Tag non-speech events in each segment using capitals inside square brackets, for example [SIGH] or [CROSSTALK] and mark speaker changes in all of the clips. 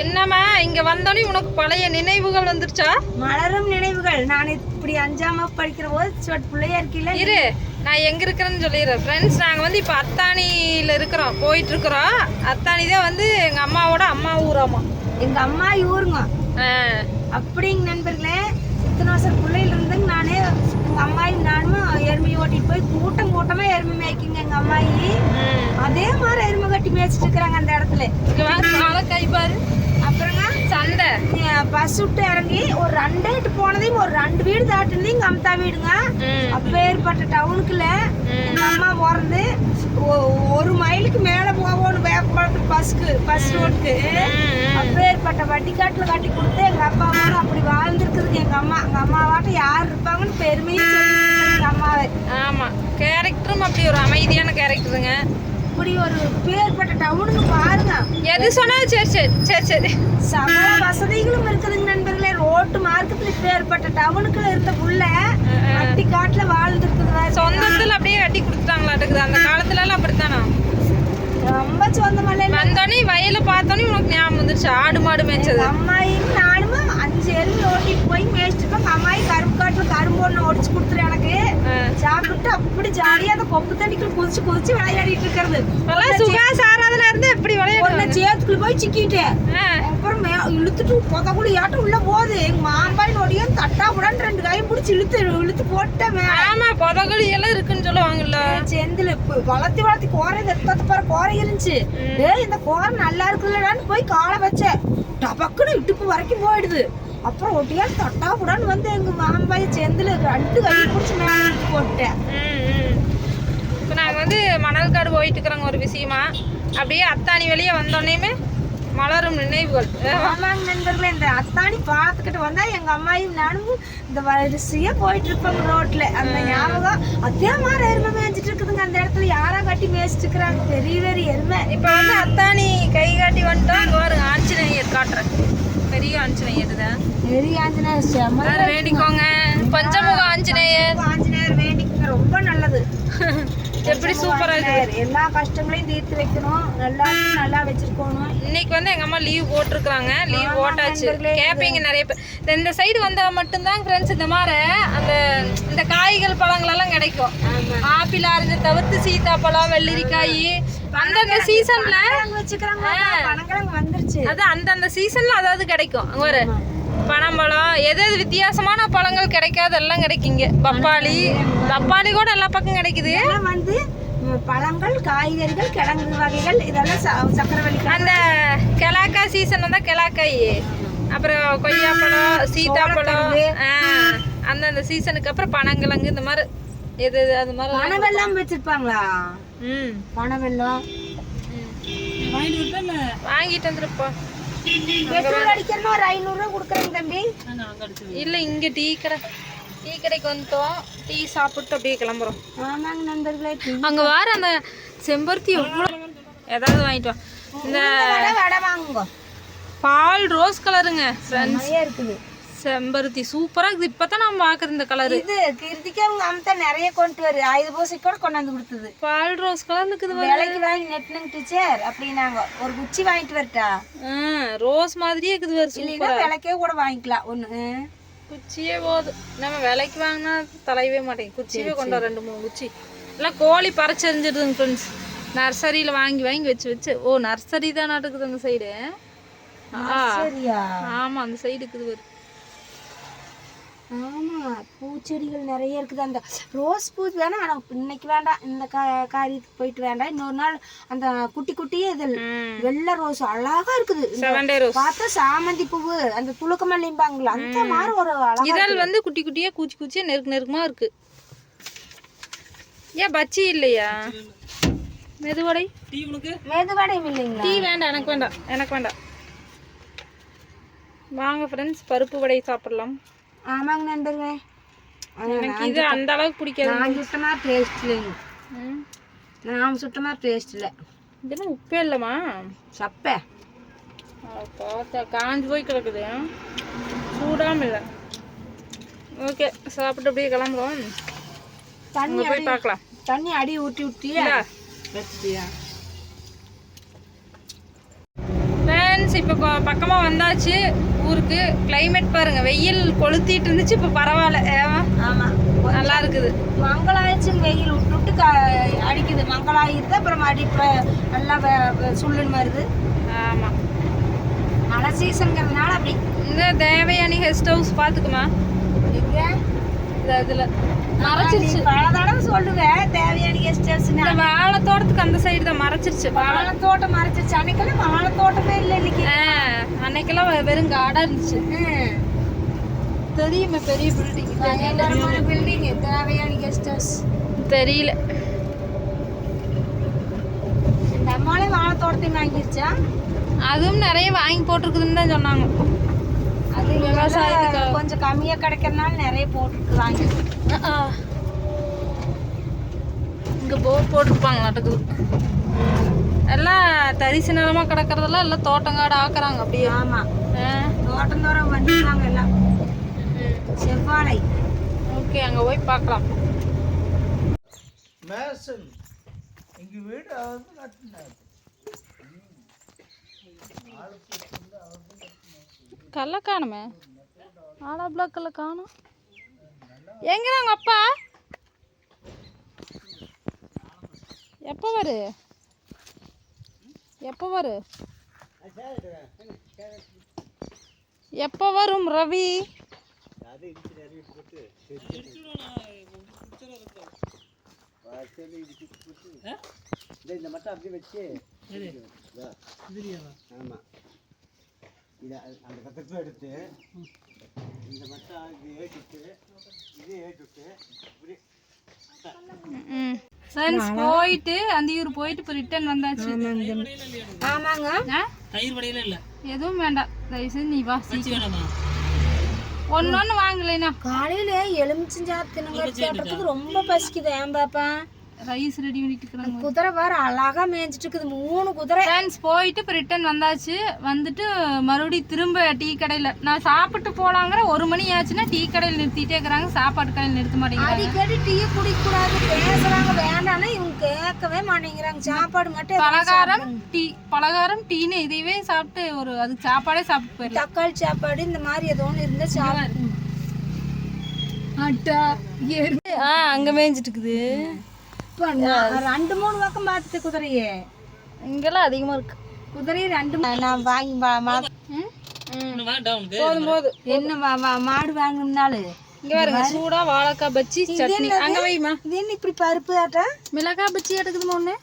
Speaker 1: என்னம்மா இங்க வந்தோடனே உனக்கு பழைய நினைவுகள் வந்துருச்சா?
Speaker 2: மலரும் நினைவுகள். நான் இப்படி அஞ்சாம படிக்கிற போது சொட் பிள்ளையா இருக்கீல
Speaker 1: இரு நான் எங்க இருக்கிறேன்னு சொல்லிடுறேன். ஃப்ரெண்ட்ஸ் நாங்க வந்து இப்ப அத்தானியில இருக்கிறோம் போயிட்டு இருக்கிறோம் அத்தானி தான் வந்து எங்க அம்மாவோட அம்மா ஊராமா
Speaker 2: எங்க அம்மா இவருங்க
Speaker 1: ஆ,
Speaker 2: அப்படிங்க நண்பர்களே இத்தனை வருஷம் பிள்ளையில இருந்து நானே எங்க அம்மாயும் நானும் எருமையை ஓட்டிட்டு போய் கூட்டம் கூட்டமா எருமை மேய்க்குங்க எங்க அம்மாயி. அதே மாதிரி எருமை கட்டி மேய்ச்சிட்டு இருக்கிறாங்க அந்த இடத்துல.
Speaker 1: கை பாரு
Speaker 2: அப்புறங்க
Speaker 1: சண்டை
Speaker 2: பஸ் விட்டு இறங்கி ஒரு ரெண்டு வீட்டு போனதையும் ஒரு ரெண்டு வீடு தாட்டுனது எங்க அம்தா வீடுங்க. அப்பேற்பட்ட டவுனுக்குள்ள எங்க அம்மா பிறந்து ஒரு மைலுக்கு மேல வேப்பம்பழத்து பஸ்க்கு பஸ் ரோட்டுக்கு அப்பேற்பட்ட வட்டிக்காட்டுல கட்டி கொடுத்து எங்க அப்பா அம்மா அப்படி வாழ்ந்துருக்குதுங்க எங்க அம்மா எங்க அம்மாவாட்ட யார் இருப்பாங்கன்னு பெருமையும் சொல்லி எங்க அம்மாவை.
Speaker 1: ஆமா. கேரக்டரும் அப்படி ஒரு அமைதியான கேரக்டருங்க
Speaker 2: இப்படி ஒரு பேர்பட்ட டவுனுக்கு பாருங்க.
Speaker 1: எது சொன்னாலும் சரி சரி சரி சரி.
Speaker 2: சகல வசதிகளும் இருக்குதுங்க நண்பர்களே. ரோட்டு மார்க்கத்துல இப்பேற்பட்ட டவுனுக்குள்ள இருந்த புள்ள வட்டி காட்டுல வாழ்ந்துருக்குது
Speaker 1: சொந்தத்துல அப்படியே கட்டி கொடுத்துட்டாங்களாட்டுக்குது. அந்த காலத்துல எல்லாம் அப்படித்தானா?
Speaker 2: ரொம்ப சொந்தமல்ல
Speaker 1: வந்தோடனே வயல பார்த்தோன்னே உனக்கு ஞாபகம் வந்துருச்சு. ஆடு மாடு மேய்ச்சது
Speaker 2: அம்மாயும் நானும் அஞ்சு எருமை ஓட்டிட்டு போய் மேய்ச்சிட்டு இருப்பேன் அம்மாயி கரும்பு காட்டுல கரும்பு ஒண்ணு ஒடிச்சு கொடுத்துரு எனக்கு. சாப்பிட்டு அப்படி ஜாலியா அந்த கொப்பு தண்ணிக்குள்ள குதிச்சு குதிச்சு விளையாடிட்டு இருக்கிறது.
Speaker 1: சுகாஸ் ஆராதனை இருந்து எப்படி விளையாடுவாங்க?
Speaker 2: சேத்துக்குள்ள போய் சிக்கிட்டேன் அப்புறம் இழுத்துட்டு புதக்குள்ள யாட்டும் உள்ள போகுது. எங்க மாம்பாய் நொடியும் தட்டா புடான்னு ரெண்டு கையும் பிடிச்சி இழுத்து இழுத்து போட்டேன் மேல.
Speaker 1: ஆமா புதகுழி எல்லாம் இருக்குன்னு சொல்லுவாங்கல்ல
Speaker 2: செந்தில் வளர்த்தி வளர்த்தி கோரை தத்து பாரு கோரை இருந்துச்சு ஏய் இந்த கோரை நல்லா இருக்குல்லடான்னு போய் காலை வச்சேன் டபக்குன்னு இடுப்பு வரைக்கும் போயிடுது. அப்புறம் ஒட்டியா தட்டா புடான்னு வந்து எங்க மாம்பாய் செந்தில் ரெண்டு கையும் பிடிச்சி மேல போட்டேன்.
Speaker 1: இப்ப நாங்க வந்து மணல்காடு போயிட்டு இருக்கிறோங்க ஒரு விஷயமா. அப்படியே அத்தானி வெளியே வந்தோடனேயுமே மலரும் நினைவுகள்.
Speaker 2: ஆமாங்க நண்பர்களே இந்த அத்தாணி பார்த்துக்கிட்டு வந்தா எங்க அம்மாயும் நானும் இந்த வரிசையா போயிட்டு இருப்போம் ரோட்ல. அந்த ஞாபகம் அதே மாதிரி எருமை மேய்ச்சிட்டு இருக்குதுங்க. அந்த இடத்துல யாரா கட்டி மேய்ச்சிட்டு இருக்கிறாங்க பெரிய பெரிய எருமை.
Speaker 1: இப்ப வந்து அத்தானி கை காட்டி வந்துட்டோம் பாருங்க ஆஞ்சநேயர் காட்டுறேன். பெரிய ஆஞ்சநேயர் தான்
Speaker 2: பெரிய ஆஞ்சநேயர்
Speaker 1: வேண்டிக்கோங்க. பஞ்சமுக ஆஞ்சநேயர்.
Speaker 2: ஆஞ்சநேயர் வேண்டிக்கங்க. ரொம்ப நல்லது. [LAUGHS]
Speaker 1: எப்படி சூப்பரா இருக்கு?
Speaker 2: எல்லா கஷ்டங்களையும் தீர்த்து வைக்கணும். நல்லா நல்லா வச்சிருக்கணும்.
Speaker 1: இன்னைக்கு வந்து எங்க அம்மா லீவ் போட்டிருக்காங்க லீவ் போட்டாச்சு. கேப்பீங்க நிறைய பேர். இந்த- சைடு வந்தா மட்டும்தான் ஃப்ரெண்ட்ஸ் இந்த மாதிரி அந்த இந்த காய்கள் பழங்கள் எல்லாம் கிடைக்கும் ஆப்பிள் ஆரஞ்சு தவிர்த்து சீத்தாப்பழம் வெள்ளரிக்காய் அந்தந்த சீசன்ல
Speaker 2: வச்சுக்கிறாங்க வந்துருச்சு.
Speaker 1: அது அந்தந்த சீசன்ல அதாவது கிடைக்கும். அங்க ஒரு பனம்பழம் எது எது வித்தியாசமான பழங்கள் கிடைக்காது எல்லாம் கிடைக்குங்க. பப்பாளி பப்பாளி கூட எல்லா பக்கம் கிடைக்குது.
Speaker 2: வந்து பழங்கள் காய்கறிகள் கிழங்கு வகைகள் இதெல்லாம் சக்கரவள்ளி
Speaker 1: அந்த கிழக்காய் சீசன் வந்தா கிழக்காய் அப்புறம் கொய்யாப்பழம் சீத்தாப்பழம் ஆ, அந்தந்த சீசனுக்கு அப்புறம் பனங்கிழங்கு இந்த மாதிரி எது எது அது மாதிரி
Speaker 2: பனவெல்லாம் வச்சிருப்பாங்களா?
Speaker 1: ம்.
Speaker 2: பனவெல்லம்.
Speaker 1: வாங்கிட்டு வந்துருப்பா
Speaker 2: பெட்ரோல் ஒரு ஐநூறு ரூபா கொடுக்குறேங்க தம்பி
Speaker 1: இல்ல இங்க டீ கடை. டீ கடைக்கு வந்துட்டோம். டீ சாப்பிட்டு அப்படியே கிளம்புறோம்.
Speaker 2: ஆமாங்க நண்பர்களே
Speaker 1: அங்க வார அந்த செம்பருத்தி எவ்வளவு ஏதாவது வாங்கிட்டு வா. இந்த
Speaker 2: வடை வடை வாங்குங்க.
Speaker 1: பால் ரோஸ் கலருங்க
Speaker 2: இருக்குது.
Speaker 1: செம்பருத்தி. சூப்பரா இருக்குது. இப்பதான் நான் பாக்குறேன் இந்த கலரு
Speaker 2: இது கிருத்திக்கு அவங்க அம்மா நிறைய கொண்டு வரு. ஐదు பூசைக்கு கூட கொண்டாந்து கொடுத்தது.
Speaker 1: பால் ரோஸ் கலர் இருக்குது
Speaker 2: விலைக்கு வாங்கி நெட்டுனுங்க டீச்சர் அப்படின்னாங்க. ஒரு குச்சி வாங்கிட்டு வரட்டா?
Speaker 1: ரோஸ் மாதிரியே இருக்குது வேறு
Speaker 2: இல்லைன்னா விலைக்கே கூட வாங்கிக்கலாம். ஒன்று
Speaker 1: குச்சியே போதும் நம்ம விலைக்கு வாங்கினா தலையவே மாட்டேங்குது. குச்சியே கொண்டு வர ரெண்டு மூணு குச்சி. எல்லாம் கோழி பறிச்செறிஞ்சிடுதுங்க ஃப்ரெண்ட்ஸ் நர்சரியில் வாங்கி வாங்கி வச்சு வச்சு. ஓ நர்சரி தான் இருக்குது அந்த சைடு ஆமாம் அந்த சைடு இருக்குது பாரு.
Speaker 2: ஆமா பூச்செடிகள் நிறைய இருக்குது. அந்த ரோஸ் பூ வேணா ஆனா இன்னைக்கு வேண்டாம் இந்த கா காரியத்துக்கு போயிட்டு வேண்டாம். இன்னொரு நாள் அந்த குட்டி குட்டியே இது வெள்ளை ரோஸ் அழகா இருக்குது. இந்த
Speaker 1: செவன் டே ரோஸ்.
Speaker 2: பார்த்தா சாமந்தி பூவு அந்த துளுக்க மல்லிம்பாங்களா அந்த மாதிரி ஒரு அழகா
Speaker 1: இதழ் வந்து குட்டி குட்டியாக கூச்சி கூச்சியாக நெருக்க நெருக்கமாக இருக்கு. ஏன் பச்சி இல்லையா? மெதுவடை.
Speaker 2: மெதுவடையும் இல்லைங்களா?
Speaker 1: டீ வேண்டாம் எனக்கு வேண்டாம் எனக்கு வேண்டாம். வாங்க ஃப்ரெண்ட்ஸ் பருப்பு வடை சாப்பிடலாம்.
Speaker 2: ஆமாங்க ஆனா
Speaker 1: எனக்கு இது அந்த அளவுக்கு பிடிக்காது.
Speaker 2: நான் சுத்தமா டேஸ்ட் இல்லைங்க. நான் சுத்தமா டேஸ்ட் இல்லை.
Speaker 1: இதெல்லாம் உப்பே இல்லைம்மா.
Speaker 2: சப்பை.
Speaker 1: பார்த்தா காஞ்சு போய் கிடக்குது. சூடாம இல்லை. ஓகே சாப்பிட்டு அப்படியே கிளம்புறோம்.
Speaker 2: தண்ணி
Speaker 1: போய் பார்க்கலாம்.
Speaker 2: தண்ணி அடி ஊற்றி விட்டியா
Speaker 1: இல்ல.
Speaker 2: வச்சிட்டியா?
Speaker 1: ஃப்ரெண்ட்ஸ் இப்போ பக்கமாக வந்தாச்சு. ஊருக்கு climate பாருங்க வெயில் கொளுத்திட்டு இருந்துச்சு இப்போ பரவாயில்ல. ஏவா?
Speaker 2: ஆமா.
Speaker 1: நல்லா இருக்குது.
Speaker 2: மங்களாயிடுச்சுங்க வெயில் விட்டு விட்டு க அடிக்குது. மங்களாயிருது அப்புறம் அடி நல்லா சுள்ளுன்னு வருது.
Speaker 1: ஆமாம்
Speaker 2: மழை சீசனுங்கிறதுனால அப்படி.
Speaker 1: இந்த தேவயானி கெஸ்ட் ஹவுஸ் பார்த்துக்குமா
Speaker 2: இங்க
Speaker 1: இந்த இதில். மறைச்சிருச்சு.
Speaker 2: பல தடவை சொல்லுவேன் தேவையான கெஸ்ட் ஹவுஸ்னு
Speaker 1: இந்த வாழை தோட்டத்துக்கு அந்த சைடு தான் மறைச்சிருச்சு. வாழை
Speaker 2: வாழை தோட்டம் மறைச்சிருச்சு. அன்னைக்கெல்லாம் வாழை தோட்டமே இல்லை இன்னைக்கு.
Speaker 1: அன்னைக்கெல்லாம் வெறும் காடாக இருந்துச்சு. தெரியுமே பெரிய பில்டிங்
Speaker 2: பயங்கரமான பில்டிங் தேவையான கெஸ்ட் ஹவுஸ்
Speaker 1: தெரியல.
Speaker 2: இந்த அம்மாலே வாழை தோட்டத்தையும் வாங்கிருச்சா?
Speaker 1: அதுவும் நிறைய வாங்கி போட்டிருக்குதுன்னு தான் சொன்னாங்க.
Speaker 2: அது
Speaker 1: விவசாயத்துக்கு.
Speaker 2: கொஞ்சம் கம்மியா கிடைக்கிறதுனால நிறைய போட்டுருக்குறாங்க.
Speaker 1: இங்கே போர் போட்டிருப்பாங்க நடக்குது எல்லாம் தரிசு நிலமா கிடக்கறதெல்லாம் எல்லாம் தோட்டங்காடு ஆக்குறாங்க அப்படியே.
Speaker 2: தோட்டம் தோறம் பண்ணிருக்காங்க எல்லாம். செவ்வாழை.
Speaker 1: ஓகே அங்கே போய் பார்க்கலாம்.
Speaker 3: மேசன். எங்கள் வீடு அவர் கட்டினார்.
Speaker 1: கல்ல காணுமே ஆலா பிளாக்கில் காணும். எங்க உங்கள் அப்பா? எப்போ வரு? எப்போ வரு? எப்போ வரும் ரவி?
Speaker 3: இந்த மட்டும் அப்படியே வச்சு ஆமாம் இதை அந்த பக்கத்தில் எடுத்து இந்த மட்டும் இது ஏற்றிட்டு இது ஏற்றிட்டு இப்படி
Speaker 1: ஃப்ரெண்ட்ஸ் போயிட்டு அந்தியூர் போயிட்டு இப்போ ரிட்டர்ன் வந்தாச்சு.
Speaker 2: ஆமாங்க
Speaker 1: ஆ? எதுவும் வேண்டாம். தயவு செஞ்சு நீ வா சீக்கிரம். ஒன்று ஒன்று வாங்கலைனா.
Speaker 2: காலையில எலுமிச்சஞ்சாத்தினுங்க சாப்பிட்றதுக்கு ரொம்ப பசிக்குது ஏன் பாப்பா?
Speaker 1: ரைஸ் ரெடி பண்ணிட்டு இருக்கிறாங்க
Speaker 2: குதிரை வேற அழகா மேய்ஞ்சிட்டு இருக்குது மூணு குதிரை.
Speaker 1: ஃப்ரெண்ட்ஸ் போயிட்டு இப்போ ரிட்டர்ன் வந்தாச்சு. வந்துட்டு மறுபடியும் திரும்ப டீ கடையில் நான் சாப்பிட்டு போலாங்கிற ஒரு மணி ஆச்சுன்னா டீ கடையில் நிறுத்திட்டே இருக்கிறாங்க. சாப்பாட்டு கடையில் நிறுத்த மாட்டேங்கிறாங்க.
Speaker 2: அடிக்கடி டீ குடிக்க கூடாது பேசுறாங்க. வேண்டாம்னா இவங்க கேட்கவே மாட்டேங்கிறாங்க. சாப்பாடு மட்டும்
Speaker 1: பலகாரம் டீ பலகாரம் டீன்னு இதையவே சாப்பிட்டு ஒரு அதுக்கு சாப்பாடே சாப்பிட்டு போயிடலாம்.
Speaker 2: தக்காளி சாப்பாடு இந்த மாதிரி ஏதோ ஒன்று இருந்தா சாப்பிடு அட்டா
Speaker 1: ஆ அங்கே மேய்ஞ்சிட்டு இருக்குது
Speaker 2: இப்ப ரெண்டு மூணு பக்கம் பார்த்துட்டு குதிரையே.
Speaker 1: இங்கெல்லாம் அதிகமாக இருக்கு.
Speaker 2: குதிரையை ரெண்டு நான் வாங்கி
Speaker 1: போதும் போதும்.
Speaker 2: என்ன மாடு வாங்கணும்னாலும்
Speaker 1: இங்கே பாருங்க சூடா வாழைக்காய் பச்சி சட்னி. அங்கே வைமா
Speaker 2: இது என்ன இப்படி பருப்பு ஆட்டா?
Speaker 1: மிளகாய் பச்சி எடுக்குதுமா ஒன்று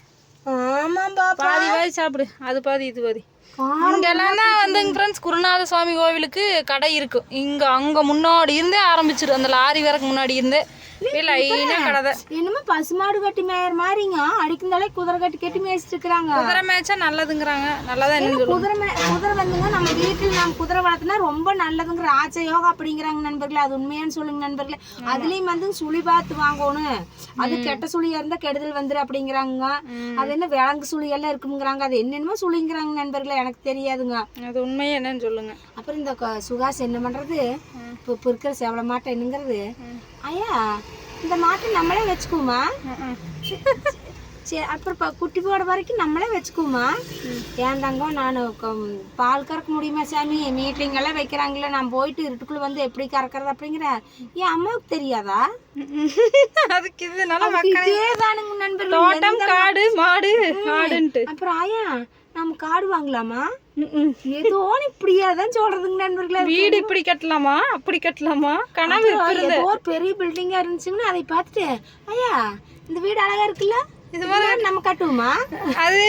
Speaker 2: ஆமாம் பாப்பா.
Speaker 1: பாதி வாதி சாப்பிடு. அது பாதி இது பாதி. இங்கெல்லாம் தான் வந்து ஃப்ரெண்ட்ஸ் குருநாத சுவாமி கோவிலுக்கு கடை இருக்கு. இங்க அங்க முன்னாடி இருந்தே ஆரம்பிச்சிரு. அந்த லாரி வரக்கு முன்னாடி இருந்தே.
Speaker 2: என்னமோ பசுமாடு கட்டி மேயற மாதிரிங்க. அடிக்குந்தாலே குதிரை கட்டி கட்டி மேய்ச்சிட்டு இருக்கிறாங்க
Speaker 1: குதிரை மேய்ச்சா நல்லதுங்கிறாங்க. நல்லதா
Speaker 2: குதிரை குதிரை வந்துங்க நம்ம வீட்டில் நம்ம குதிரை வளர்த்தினா ரொம்ப நல்லதுங்கிற ஆச்ச யோகா அப்படிங்கிறாங்க நண்பர்களே அது உண்மையான்னு சொல்லுங்க நண்பர்களே. அதுலயும் வந்து சுழி பார்த்து வாங்கணும். அது கெட்ட சுழியா இருந்தா கெடுதல் வந்துரு அப்படிங்கிறாங்க. அது என்ன விலங்கு சுழி எல்லாம் இருக்குங்கிறாங்க அது என்னென்னமோ சுழிங்கிறாங்க நண்பர்களே எனக்கு தெரியாதுங்க.
Speaker 1: அது உண்மையா என்னன்னு சொல்லுங்க.
Speaker 2: அப்புறம் இந்த சுகாஸ் என்ன பண்றது? இப்போ இருக்கிற செவல மாட்டை என்னங்கிறது ஐயா இந்த மாட்டை நம்மளே வச்சுக்குவோமா? சரி அப்புறம் குட்டி போட வரைக்கும் நம்மளே வச்சுக்குவோமா? ஏந்தாங்க நான் பால் கறக்க முடியுமா சாமி? மீட்டிங் எல்லாம் வைக்கிறாங்களே நான் போயிட்டு இருட்டுக்குள்ள வந்து எப்படி கறக்கிறது அப்படிங்கிற என் அம்மாவுக்கு தெரியாதா?
Speaker 1: அதுக்கு இது நல்லா மக்கள்
Speaker 2: இதே தானுங்க நண்பர்கள்
Speaker 1: தோட்டம் காடு மாடு ஆடுன்ட்டு.
Speaker 2: அப்புறம் ஆயா நம்ம காடு வாங்கலாமா? ஏதோ இப்படியே தான் சொல்றதுங்க நண்பர்களே.
Speaker 1: வீடு இப்படி கட்டலாமா? அப்படி கட்டலாமா? கனவு
Speaker 2: ஏதோ ஒரு பெரிய பில்டிங்கா இருந்துச்சுங்கன்னா அதை பார்த்துட்டு ஐயா இந்த வீடு அழகா இருக்குல்ல? இது மாதிரி நம்ம கட்டுவோமா?
Speaker 1: அது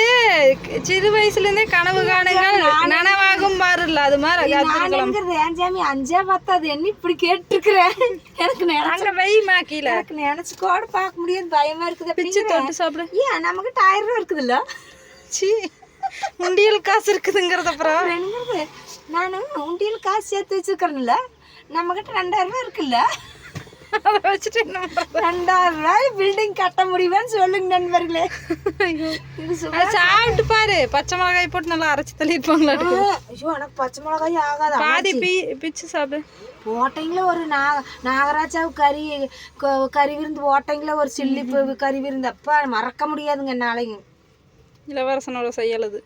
Speaker 1: சிறு வயசுல இருந்தே கனவு காணுங்கள். நனவாகும் பாருல அது மாதிரி
Speaker 2: நான் எங்கிறது ஏன் சாமி அஞ்சே பத்தாது என்ன இப்படி கேட்டுருக்கிறேன்? எனக்கு நினைச்சு
Speaker 1: அங்க வைமா கீழே.
Speaker 2: எனக்கு நினைச்சு கூட பார்க்க முடியாது. பயமா இருக்குது.
Speaker 1: பிச்சு தொட்டு சாப்பிடு.
Speaker 2: ஏன் நமக்கு ஆயிரம் ரூபா இருக்குதுல்ல?
Speaker 1: சீ உண்டியல் காசு இருக்குதுங்கிறது அப்புறம்.
Speaker 2: என்னங்கிறது நான் உண்டியல் காசு சேர்த்து வச்சிருக்கிறேன்ல நம்ம கிட்ட ரெண்டாயிரம் ரூபாய் இருக்குல்ல?
Speaker 1: அதை வச்சுட்டு என்ன?
Speaker 2: ரெண்டாயிரம் ரூபாய் பில்டிங் கட்ட முடியுமான்னு சொல்லுங்க நண்பர்களே.
Speaker 1: சாப்பிட்டு பாரு. பச்சை மிளகாய் போட்டு நல்லா அரைச்சு தள்ளிருப்பாங்களா
Speaker 2: ஐயோ எனக்கு பச்சை மிளகாய் ஆகாது.
Speaker 1: பாதி பீ பிச்சு சாப்பிடு.
Speaker 2: போட்டீங்களா ஒரு நாக நாகராஜாவு கறி கறி விருந்து போட்டீங்களா ஒரு சில்லி கறி விருந்து. அப்பா மறக்க முடியாதுங்க நாளைக்கு
Speaker 1: இளவரசனோட செயல் அது.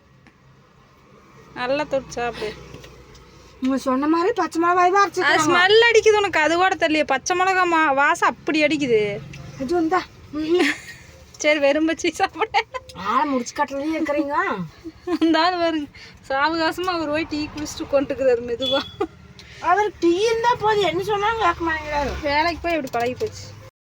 Speaker 1: நல்லா தொட்டு சாப்பிடு.
Speaker 2: நீங்க சொன்ன மாதிரி பச்சை மிளகாய் அரைச்சு
Speaker 1: அது ஸ்மெல் அடிக்குது உனக்கு அது கூட தெரியல பச்சை மிளகா மா வாசம் அப்படி அடிக்குது.
Speaker 2: அது வந்தா
Speaker 1: சரி வெறும் வச்சு சாப்பிட.
Speaker 2: ஆளை முடிச்சு கட்டலையே இருக்கிறீங்க.
Speaker 1: அந்தாது வருங்க சாவகாசமாக அவர் போய் டீ குடிச்சிட்டு கொண்டுக்குறாரு மெதுவா.
Speaker 2: அவர் டீ இருந்தா போதும். என்ன சொன்னாலும் கேட்க மாட்டேங்கிறாரு.
Speaker 1: வேலைக்கு போய் இப்படி பழகி போச்சு.